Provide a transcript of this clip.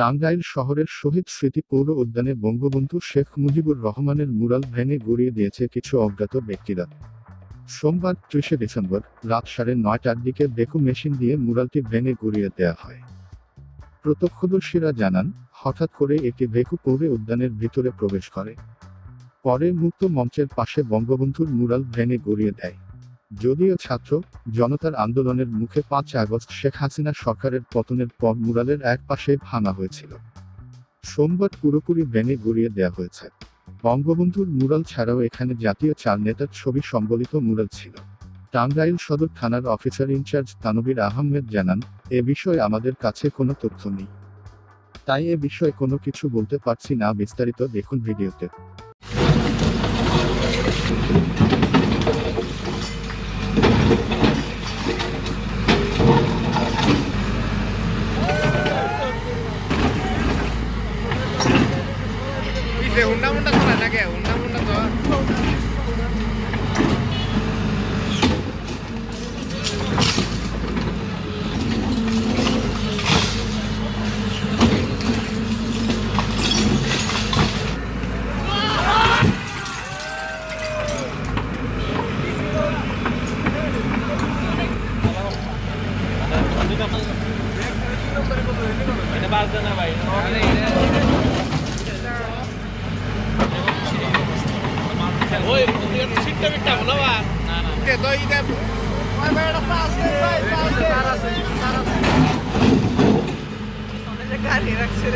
টাঙ্গাইল শহরের শহীদ স্মৃতি পৌর উদ্যানে বঙ্গবন্ধু শেখ মুজিবুর রহমানের মুরাল ভেঙে গড়িয়ে দিয়েছে কিছু অজ্ঞাত ব্যক্তিরা। সোমবার ত্রিশে ডিসেম্বর রাত সাড়ে নয়টার দিকে বেকু মেশিন দিয়ে মুরালটি ভেঙে গড়িয়ে দেওয়া হয়। প্রত্যক্ষদর্শীরা জানান, হঠাৎ করে একটি বেকু পৌরে উদ্যানের ভিতরে প্রবেশ করে। পরে মুক্ত মঞ্চের পাশে বঙ্গবন্ধুর মুরাল ভেঙে গড়িয়ে দেয়। যদিও ছাত্র, জনতার আন্দোলনের মুখে পাঁচ আগস্ট শেখ হাসিনা সরকারের পতনের পর মুরালের এক পাশে ভাঙা হয়েছিল। সোমবার পুরোপুরি ভেঙে গড়িয়ে দেয়া হয়েছে। বঙ্গবন্ধুর মুরাল ছাড়াও এখানে জাতীয় চার নেতার ছবি সম্বলিত মুরাল ছিল। টাঙ্গাইল সদর থানার অফিসার ইনচার্জ তানবীর আহমেদ জানান, এ বিষয়ে আমাদের কাছে কোনো তথ্য নেই। তাই এ বিষয়ে কোনো কিছু বলতে পারছি না, বিস্তারিত দেখুন ভিডিওতে। అదే ఉండా ఉండదు అలాగే ఉండా ఉండదు Ini bahasa apa ini? tentou ir depois. Mas merda fácil, vai, faz. Cara assim, cara assim. Só deixa a carreira que você